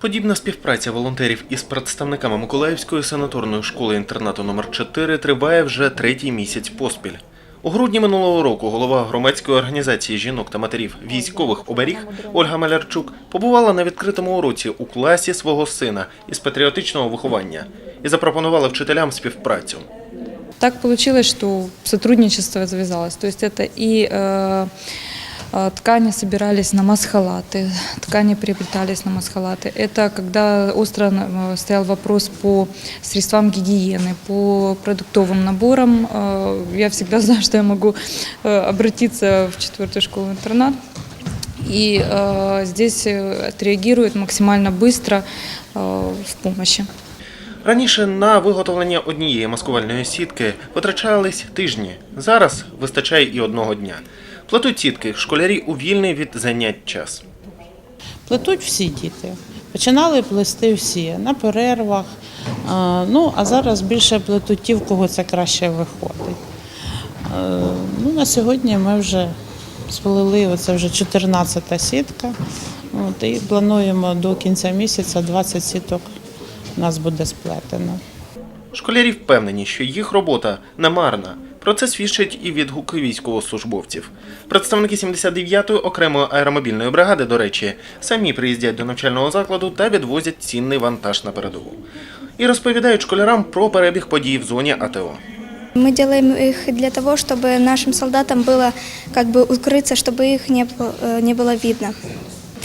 Подібна співпраця волонтерів із представниками Миколаївської санаторної школи інтернату номер 4 триває вже третій місяць поспіль. У грудні минулого року голова громадської організації жінок та матерів військових оберіг Ольга Малярчук побувала на відкритому уроці у класі свого сина із патріотичного виховання і запропонувала вчителям співпрацю. Так получилось, что сотрудничество завязалось. То есть это и э, э, ткани собирались на масхалаты, ткани приобретались на масхалаты. Это когда остро э, стоял вопрос по средствам гигиены, по продуктовым наборам. Э, Я всегда знаю, что я могу э, обратиться в четвертую школу-интернат. И э, здесь э, отреагируют максимально быстро э, в помощи. Раніше на виготовлення однієї маскувальної сітки витрачались тижні. Зараз вистачає і одного дня. Плетуть сітки школярі у вільний від занять час. Плетуть всі діти. Починали плести всі на перервах. Ну, а зараз більше плетуть ті, в кого це краще виходить. Ну, на сьогодні ми вже сплели, оце вже 14-та сітка. От, і плануємо до кінця місяця 20 сіток у нас буде сплетено. Школярі впевнені, що їх робота не марна. Про це свідчать і відгуки військовослужбовців. Представники 79-ї окремої аеромобільної бригади, до речі, самі приїздять до навчального закладу та відвозять цінний вантаж на передову. І розповідають школярам про перебіг подій в зоні АТО. Мы делаем их для того, чтобы нашим солдатам было как бы укрыться, чтобы их не, было- э, не было видно.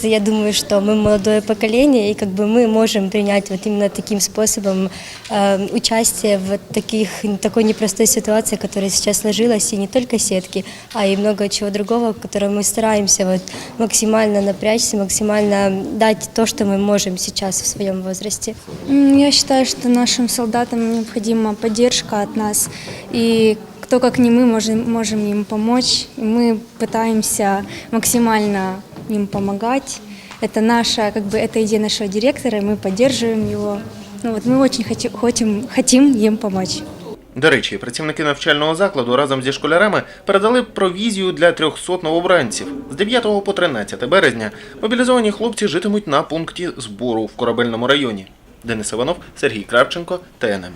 Я думаю, что мы молодое поколение, и как бы мы можем принять вот именно таким способом э, участие в таких, такой непростой ситуации, которая сейчас сложилась, и не только сетки, а и много чего другого, в котором мы стараемся вот максимально напрячься, максимально дать то, что мы можем сейчас в своем возрасте. Я считаю, что нашим солдатам необходима поддержка от нас, и кто как не мы можем, можем им помочь. И мы пытаемся максимально им помогать. Это наша, как бы, это идея нашего директора, и мы поддерживаем его. Ну вот мы очень хотим, хотим, хотим им помочь. До речі, працівники навчального закладу разом зі школярами передали провізію для 300 новобранців. З 9 по 13 березня мобілізовані хлопці житимуть на пункті збору в корабельному районі. Денис Іванов, Сергій Кравченко, ТНМ.